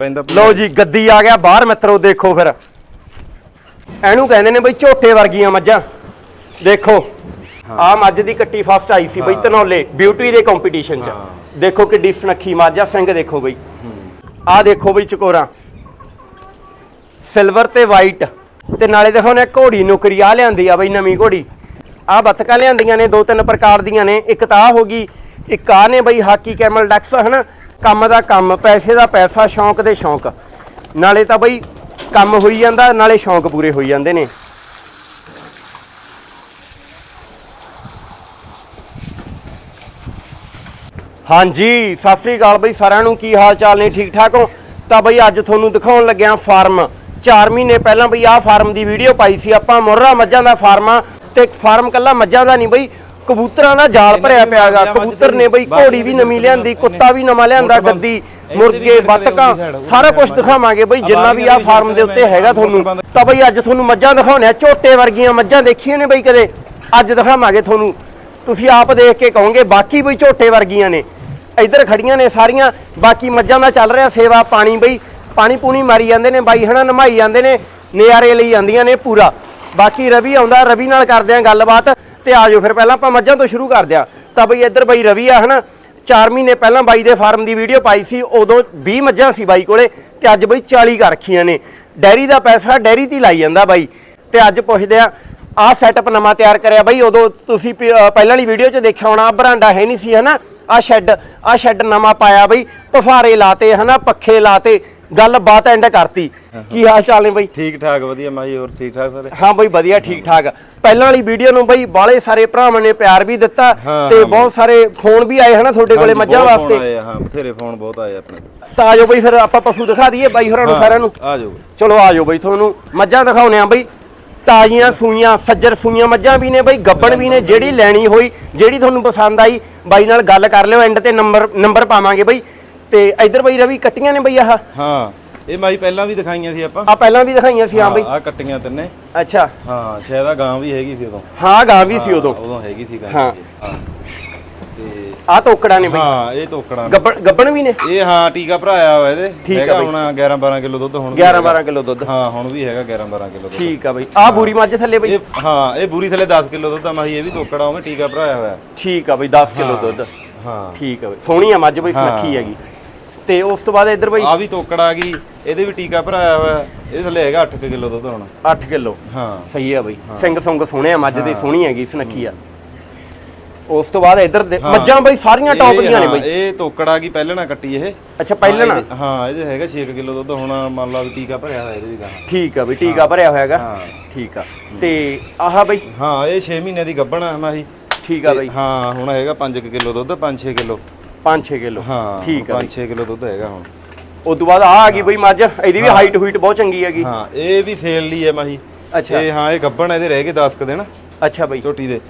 ਪੈਂਦਾ ਲਓ ਜੀ ਗੱਦੀ ਆ ਗਿਆ ਬਾਹਰ ਮਿੱਤਰੋ ਦੇਖੋ ਫਿਰ। ਇਹਨੂੰ ਕਹਿੰਦੇ ਨੇ ਬਈ ਝੋਟੇ ਵਰਗੀਆਂ ਮੱਝਾਂ। ਦੇਖੋ ਆ ਮੱਝ ਦੀ ਕੱਟੀ ਫਸਟ ਆਈ ਸੀ ਬਈ ਧਨੌਲੇ ਬਿਊਟੀ ਦੇ ਕੰਪੀਟੀਸ਼ਨ ਚ। ਦੇਖੋ ਕਿੱਡੀ ਸੁਨੱਖੀ ਮੱਝ ਆ ਸਿੰਘ ਦੇਖੋ ਬਈ। ਆ ਦੇਖੋ ਬਈ ਚਕੋਰਾ। ਸਿਲਵਰ ਤੇ ਵਾਈਟ ਤੇ ਨਾਲੇ ਦੇਖੋ ਨੇ ਘੋੜੀ ਨੁਕਰੀ ਆ ਲਿਆਂਦੀ ਆ ਬਈ ਨਵੀਂ ਘੋੜੀ। ਆ ਬੱਤਕਾਂ ਲਿਆਂਦੀਆਂ ਨੇ ਦੋ ਤਿੰਨ ਪ੍ਰਕਾਰ ਦੀਆਂ ਨੇ। ਇੱਕ ਤਾਂ ਆਹ ਹੋ ਗਈ ਇੱਕ ਆ ਨੇ ਬਈ ਹਾਕੀ ਕੈਮਲ ਡੈਕਸ ਹਨਾ? ਕੰਮ ਦਾ ਕੰਮ, ਪੈਸੇ ਦਾ ਪੈਸਾ, ਸ਼ੌਂਕ ਦੇ ਸ਼ੌਂਕ। ਨਾਲੇ ਤਾਂ ਬਈ ਕੰਮ ਹੋਈ ਜਾਂਦਾ, ਨਾਲੇ ਸ਼ੌਂਕ ਪੂਰੇ ਹੋਈ ਜਾਂਦੇ ਨੇ। ਹਾਂਜੀ, ਸਤਿ ਸ੍ਰੀ ਅਕਾਲ ਬਈ, ਸਾਰਿਆਂ ਨੂੰ ਕੀ ਹਾਲ ਚਾਲ ਨੇ, ਠੀਕ ਠਾਕ ਹੋ? ਤਾਂ ਬਈ ਅੱਜ ਤੁਹਾਨੂੰ ਦਿਖਾਉਣ ਲੱਗਿਆ ਫਾਰਮ। 4 ਮਹੀਨੇ ਪਹਿਲਾਂ ਬਈ ਆਹ ਫਾਰਮ ਦੀ ਵੀਡੀਓ ਪਾਈ ਸੀ ਆਪਾਂ ਮੁਰਰਾ ਮੱਝਾਂ ਦਾ ਫਾਰਮ ਆ, ਤੇ ਫਾਰਮ ਕੱਲਾ ਮੱਝਾਂ ਦਾ ਨਹੀਂ ਬਈ ਕਬੂਤਰਾਂ ਦਾ ਜਾਲ ਭਰਿਆ ਪਿਆਗਾ ਕਬੂਤਰ ਨੇ ਬਈ ਘੋੜੀ ਵੀ ਨਵੀਂ ਲਿਆਂਦੀ ਕੁੱਤਾ ਵੀ ਨਵਾਂ ਲਿਆਂਦਾ ਗੱਦੀ ਮੁਰਗੇ ਬੱਤਕਾਂ ਸਾਰਾ ਕੁਝ ਦਿਖਾਵਾਂਗੇ ਬਈ ਜਿੰਨਾ ਵੀ ਆ ਫਾਰਮ ਦੇ ਉੱਤੇ ਹੈਗਾ ਤੁਹਾਨੂੰ। ਤਾਂ ਬਈ ਅੱਜ ਤੁਹਾਨੂੰ ਮੱਝਾਂ ਦਿਖਾਉਣੇ ਆ ਝੋਟੇ ਵਰਗੀਆਂ ਮੱਝਾਂ ਦੇਖੀਆਂ ਨੇ ਬਈ ਕਦੇ? ਅੱਜ ਦਿਖਾਵਾਂਗੇ ਤੁਹਾਨੂੰ। ਤੁਸੀਂ ਆਪ ਦੇਖ ਕੇ ਕਹੋਗੇ ਬਾਕੀ ਬਈ ਝੋਟੇ ਵਰਗੀਆਂ ਨੇ। ਇੱਧਰ ਖੜੀਆਂ ਨੇ ਸਾਰੀਆਂ ਬਾਕੀ ਮੱਝਾਂ ਦਾ ਚੱਲ ਰਿਹਾ ਸੇਵਾ ਪਾਣੀ ਬਈ ਪਾਣੀ ਪੂਣੀ ਮਾਰੀ ਜਾਂਦੇ ਨੇ ਬਾਈ ਹਨਾ ਨਮਾਈ ਜਾਂਦੇ ਨੇ ਨਿਆਰੇ ਲਈ ਜਾਂਦੀਆਂ ਨੇ ਪੂਰਾ। ਬਾਕੀ ਰਵੀ ਆਉਂਦਾ ਰਵੀ ਨਾਲ ਕਰਦੇ ਆ ਗੱਲਬਾਤ। ਤੇ ਆਜੋ ਫਿਰ, ਪਹਿਲਾਂ ਆਪਾਂ ਮੱਝਾਂ ਤੋਂ ਸ਼ੁਰੂ ਕਰਦੇ ਆ ਤਾਂ ਬਈ ਇੱਧਰ ਬਈ ਰਵੀ ਆ, ਹਨਾ? 4 ਮਹੀਨੇ ਪਹਿਲਾਂ ਬਾਈ ਦੇ ਫਾਰਮ ਦੀ ਵੀਡੀਓ ਪਾਈ ਸੀ, ਉਦੋਂ 20 ਮੱਝਾਂ ਸੀ ਬਾਈ ਕੋਲੇ, ਤੇ ਅੱਜ ਬਈ 40 ਕਰ ਰੱਖੀਆਂ ਨੇ। ਡੈਰੀ ਦਾ ਪੈਸਾ ਡੈਰੀ ਤੇ ਹੀ ਲਾਈ ਜਾਂਦਾ ਬਾਈ। ਤੇ ਅੱਜ ਪੁੱਛਦੇ ਆ, ਆਹ ਸੈਟਅਪ ਨਵਾਂ ਤਿਆਰ ਕਰਿਆ ਬਾਈ, ਉਦੋਂ ਤੁਸੀਂ ਪਹਿਲਾਂ ਵਾਲੀ ਵੀਡੀਓ 'ਚ ਦੇਖਿਆ ਹੋਣਾ, ਆਹ ਬਰਾਂਡਾ ਹੈ ਨਹੀਂ ਸੀ, ਹਨਾ? ਆਹ ਸ਼ੈੱਡ ਆਹ ਸ਼ੈੱਡ ਨਵਾਂ ਪਾਇਆ ਬਈ, ਪਫਾਰੇ ਲਾਤੇ, ਹਨਾ? ਪੱਖੇ ਲਾਤੇ ਗੱਲ ਬਾਤ ਐਂਡ ਕਰਤੀ। ਕੀ ਹਾਲ ਚਾਲ ਨੇ ਬਈ? ਠੀਕ ਠਾਕ ਵਧੀਆ ਮਾਈ ਹੋਰ ਠੀਕ ਠਾਕ ਸਾਰੇ? ਹਾਂ ਬਈ ਵਧੀਆ ਠੀਕ ਠਾਕ। ਪਹਿਲਾਂ ਵਾਲੀ ਵੀਡੀਓ ਨੂੰ ਬਈ ਬਾਲੇ ਸਾਰੇ ਭਰਾਵਾਂ ਨੇ ਪਿਆਰ ਵੀ ਦਿੱਤਾ ਤੇ ਬਹੁਤ ਸਾਰੇ ਫੋਨ ਵੀ ਆਏ ਹਨਾ ਤੁਹਾਡੇ ਕੋਲੇ ਮੱਝਾਂ ਵਾਸਤੇ। ਹਾਂ ਬਥੇਰੇ ਫੋਨ ਬਹੁਤ ਆਏ ਆਪਣੇ ਤਾਂ ਆਜੋ ਬਈ ਫਿਰ ਆਪਾਂ ਪਸ਼ੂ ਦਿਖਾ ਦਈਏ ਬਾਈ ਹੋਰਾਂ ਨੂੰ ਸਾਰਿਆਂ ਨੂੰ। ਆ ਜਾਓ ਚਲੋ ਆਜੋ ਬਈ ਤੁਹਾਨੂੰ ਮੱਝਾਂ ਦਿਖਾਉਣੇ ਆ ਬਈ। ਤਾਜ਼ੀਆਂ ਸੂਈਆਂ ਸੱਜਰ ਸੂਈਆਂ ਮੱਝਾਂ ਵੀ ਨੇ ਬਈ ਗੱਬਣ ਵੀ ਨੇ ਜਿਹੜੀ ਲੈਣੀ ਹੋਈ ਜਿਹੜੀ ਤੁਹਾਨੂੰ ਪਸੰਦ ਆਈ ਬਾਈ ਨਾਲ ਗੱਲ ਕਰ ਲਿਓ ਐਂਡ ਤੇ ਨੰਬਰ ਨੰਬਰ ਪਾਵਾਂਗੇ ਬਈ। ਤੇ ਇੱਧਰ ਬਈ ਰਵੀ ਕੱਟੀਆਂ ਨੇ ਬਈ ਆਹ? ਹਾਂ ਇਹ ਮਾਈ ਪਹਿਲਾਂ ਵੀ ਦਿਖਾਈਆਂ ਸੀ ਆਪਾਂ। ਆ ਪਹਿਲਾਂ ਵੀ ਦਿਖਾਈਆਂ ਸੀ ਹਾਂ ਬਈ। ਆ ਕੱਟੀਆਂ ਤਿੰਨੇ। ਅੱਛਾ। ਹਾਂ ਸ਼ਾਇਦ ਆ ਗਾਂ ਵੀ ਹੈਗੀ ਸੀ ਉਦੋਂ। ਹਾਂ ਗਾਂ ਵੀ ਸੀ ਉਦੋਂ। ਉਦੋਂ ਹੈਗੀ ਸੀ ਗਾਂ। ਹਾਂ। ਤੇ ਆ ਤੋਕੜਾ ਨੇ ਬਈ। ਹਾਂ ਇਹ ਤੋਕੜਾਂ। ਗੱਬਣ ਗੱਬਣ ਵੀ ਨੇ? ਇਹ ਹਾਂ ਟੀਕਾ ਭਰਾਇਆ ਹੋਇਆ ਇਹਦੇ। ਠੀਕ ਆ। ਹੁਣ 11 12 ਕਿਲੋ ਦੁੱਧ ਹੁਣ ਵੀ 11 ਹੈਗਾ। 12 ਕਿਲੋ ਦੁੱਧ। ਹਾਂ ਹੁਣ ਵੀ ਹੈਗਾ 11 12 ਕਿਲੋ ਦੁੱਧ। ਠੀਕ ਆ ਬਈ। ਆ ਬੂਰੀ ਮੱਝ ਥੱਲੇ ਬਈ। ਹਾਂ ਇਹ ਬੂਰੀ ਥੱਲੇ 10 ਕਿਲੋ ਦੁੱਧ ਆ ਮਾਹੀ ਇਹ ਵੀ ਤੋਕੜਾ ਉਹਨੇ ਟੀਕਾ ਭਰਾਇਆ ਹੋਇਆ। ਠੀਕ ਆ ਬਈ 10 ਕਿਲੋ ਦੁੱਧ। ਹਾਂ। ਠੀਕ ਆ ਬਈ। ਸੋਹਣੀ ਆ ਮੱਝ ਬਈ। ਸੁਨੱਖੀ ਹੈਗੀ। ਤੇ ਉਸ ਤੋਂ ਬਾਅਦ ਇੱਧਰ ਬਈ ਆ ਵੀ ਤੋਕੜ ਆ ਗਈ ਇਹਦੇ ਵੀ ਟੀਕਾ ਭਰਾਇਆ ਹੋਇਆ ਇਹਦੇ ਥੱਲੇ ਹੈਗਾ 8 ਕਿਲੋ ਦੁੱਧ ਹੁਣ। 8 ਕਿਲੋ। ਹਾਂ। ਸਹੀ ਆ ਬਈ। ਸਿੰਘ ਸੁੰਗ ਸੋਹਣੇ ਆ ਮੱਝ ਦੀ ਸੋਹਣੀ ਹੈਗੀ ਸੁਨੱਖੀ ਆ। ਉਸ ਤੋਂ ਬਾਅਦ ਇੱਧਰ ਦੇ। ਮੱਝਾਂ ਬਈ ਸਾਰੀਆਂ ਟੌਪ ਦੀਆਂ ਨੇ ਬਈ। ਇਹ ਤੋਕੜ ਆ ਗਈ ਪਹਿਲਾਂ ਨਾ ਕੱਟੀ ਇਹ। ਅੱਛਾ ਪਹਿਲਾਂ ਨਾ ਹਾਂ ਇਹਦੇ ਹੈਗਾ 6 ਕਿਲੋ ਦੁੱਧ ਹੁਣ ਮੰਨ ਲਾ ਵੀ ਟੀਕਾ ਭਰਿਆ ਹੋਇਆ ਇਹਦੇ ਵੀ ਗਾਂ। ਠੀਕ ਆ ਬਈ ਟੀਕਾ ਭਰਿਆ ਹੋਇਆ ਹੈਗਾ ਹਾਂ। ਠੀਕ ਆ। ਤੇ ਆਹ ਬਈ? ਹਾਂ ਇਹ 6 ਮਹੀਨੇ ਦੀ ਗੱਭਣ ਆ ਮਾਹੀ। ਠੀਕ ਆ ਬਈ। ਹਾਂ ਹੁਣ ਹੈਗਾ 5 ਕਿਲੋ ਦੁੱਧ 5-6 ਕਿਲੋ। 5-6 ਕਿਲੋ। ਹਾਂ ਠੀਕ ਆ ਬਈ 5-6 ਕਿਲੋ ਦੁੱਧ ਹੈਗਾ ਹੁਣ। ਉਸ ਤੋਂ ਬਾਅਦ ਆ ਆ ਗਈ ਬਈ ਮੱਝ। ਇਹਦੀ ਵੀ ਹਾਈਟ ਹੂਈਟ ਬਹੁਤ ਚੰਗੀ ਹੈਗੀ। ਹਾਂ ਇਹ ਵੀ ਸੇਲ ਲਈ ਹੈ ਮਾਹੀ। ਅੱਛਾ। ਇਹ ਹਾਂ ਇਹ ਗੱਭਣ ਇਹਦੇ ਰਹਿ ਗਏ 10 ਕ ਦਿਨ। ਅੱਛਾ ਬਈ। ਝੋਟੀ ਦੇ।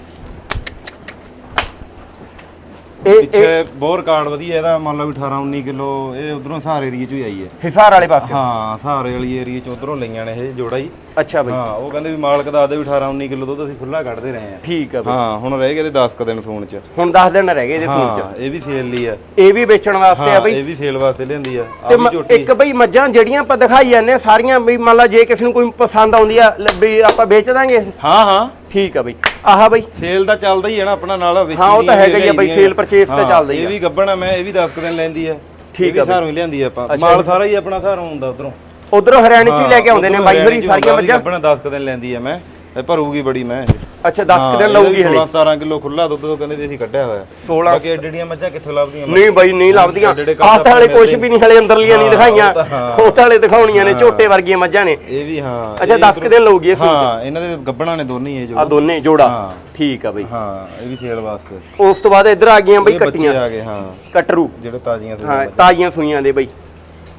ਇਹ ਪਿੱਛੇ ਬੋਰ ਕਾਰਡ ਵਧੀਆ ਇਹਦਾ ਮੰਨ ਲਓ ਵੀ 18 19 ਕਿਲੋ ਇਹ ਉਧਰੋਂ ਸਹਾਰ ਏਰੀਆ ਚੋਂ ਹੀ ਆਈ ਹੈ। ਹਿਸਾਰ ਵਾਲੇ ਪਾਸੇ। ਹਾਂ ਸਹਾਰੇ ਵਾਲੀ ਏਰੀਆ ਚ ਉਧਰੋਂ ਲਈਆਂ ਨੇ ਇਹ ਜੋੜਾ ਹੀ ਅੱਛਾ ਬਈ। ਹਾਂ ਉਹ ਕਹਿੰਦੇ ਵੀ ਮਾਲਕ ਦੱਸਦੇ ਵੀ 18 19 ਕਿਲੋ ਦੁੱਧ ਅਸੀਂ ਖੁੱਲਾ ਕੱਢਦੇ ਰਹੇ ਆ ਠੀਕ ਆ ਬਈ। ਹਾਂ ਹੁਣ ਰਹਿ ਗਏ ਤੇ 10 ਕ ਦਿਨ ਸੂਣ ਚ। ਹੁਣ 10 ਦਿਨ ਰਹਿ ਗਏ ਇਹਦੇ ਫੋਨ 'ਚ। ਹਾਂ ਇਹ ਵੀ ਸੇਲ ਲਈ ਆ। ਇਹ ਵੀ ਵੇਚਣ ਵਾਸਤੇ ਆ ਹਾਂ ਬਈ। ਇਹ ਵੀ ਸੇਲ ਵਾਸਤੇ ਲਿਆਂਦੀ ਆ। ਆ ਤੇ ਵੀ ਮ- ਝੋਟੀ। ਇੱਕ ਬਈ ਮੱਝਾਂ ਜਿਹੜੀਆਂ ਆਪਾਂ ਦਿਖਾਈ ਜਾਂਦੇ ਆ ਸਾਰੀਆਂ ਬਈ ਮੰਨ ਲਾ ਜੇ ਕਿਸੇ ਨੂੰ ਕੋਈ ਪਸੰਦ ਆਉਂਦੀ ਆ ਲ- ਆਪਾਂ ਵੇਚ ਦਾਂਗੇ। ਹਾਂ ਹਾਂ। ਠੀਕ ਆ ਬਈ। ਆਹ ਬਈ। ਸੇਲ ਦਾ ਚੱਲਦਾ ਹੀ ਹੈ ਨਾ ਆਪਣਾ ਨਾਲ ਵੇਚੀ ਹਾਂ, ਉਹ ਤਾਂ ਹੈਗਾ ਹੀ ਆ ਬਈ, sale purchase ਤਾਂ ਚੱਲਦਾ ਹੀ ਇਹ ਆ। ਵੀ ਗੱਬਣ ਮੈਂ ਇਹ ਵੀ 10 ਕ ਦਿਨ ਲੈਂਦੀ ਆ। ਠੀਕ ਇਹ ਆ ਬਈ। ਸਾਰੋਂ ਹੀ ਲਿਆਂਦੀ ਆ ਆਪਾਂ। ਅੱਛਾ, ਮਾਲ ਇਹ- ਸਾਰਾ ਹੀ ਆਪਣਾ ਸਾਰੋਂ ਹੁੰਦਾ ਉਧਰੋਂ। ਉਧਰੋਂ ਹਰਿਆਣੇ 'ਚ ਹੀ ਲੈ ਕੇ ਆਉਂਦੇ ਨੇ ਬਾਈ ਹੋਰੀ ਸਾਰੀਆਂ ਮੱਝਾਂ? ਗੱਬਣ 10 ਕ ਦਿਨ ਲੈਂਦੀ ਆ ਮੈਂ ਇਹ ਭਰੂਗੀ ਬੜੀ ਮੈਂ ਅੱਛਾ 10 ਕੁ ਦਿਨ ਲਊਗੀ ਹਲੇ? 16 17 ਕਿਲੋ ਖੁੱਲਾ ਦੁੱਧ ਉਹ ਕਹਿੰਦੇ ਵੀ ਅਸੀਂ ਕੱਢਿਆ ਹੋਇਆ। 16 ਬਾਕੀ ਐਡੀਆਂ ਮੱਝਾਂ ਕਿੱਥੋਂ ਲੱਭਦੀਆਂ ਨਹੀਂ ਬਾਈ ਨਹੀਂ ਲੱਭਦੀਆਂ। ਤਾਂ ਹਲੇ ਕੱਦ ਕੁਝ ਆਪਣੇ ਵੀ ਨਹੀਂ ਹਲੇ ਅੰਦਰਲੀਆਂ ਨਹੀਂ ਦਿਖਾਈਆਂ ਉਹ ਤਾਂ ਤਾਂ ਹਲੇ ਦਿਖਾਉਣੀਆਂ ਨੇ ਝੋਟੇ ਵਰਗੀਆਂ ਮੱਝਾਂ ਨੇ। ਇਹ ਵੀ ਹਾਂ ਅੱਛਾ, ਇਹ 10 ਕੁ ਦਿਨ ਲਊਗੀ ਇਹ ਹਾਂ ਇਹਨਾਂ ਦੇ ਗੱਬਣਾ ਨੇ ਦੋਨੇ ਹੀ ਇਹ ਆ ਜੋ ਦੋਨੇ ਜੋੜਾ? ਹਾਂ। ਠੀਕ ਆ ਬਈ। ਹਾਂ ਇਹ ਵੀ ਸੇਲ ਵਾਸਤੇ। ਉਸ ਤੋਂ ਬਾਅਦ ਇੱਧਰ ਆ ਗਈਆਂ ਬਈ ਕੱਟੀਆਂ। ਆ ਗਏ ਹਾਂ। ਕਟਰੂ। ਜਿਹੜੇ ਤਾਜ਼ੀਆਂ ਸੀ ਹਾਂ ਤਾਜ਼ੀਆਂ ਸੂਈਆਂ ਦੇ ਬਈ।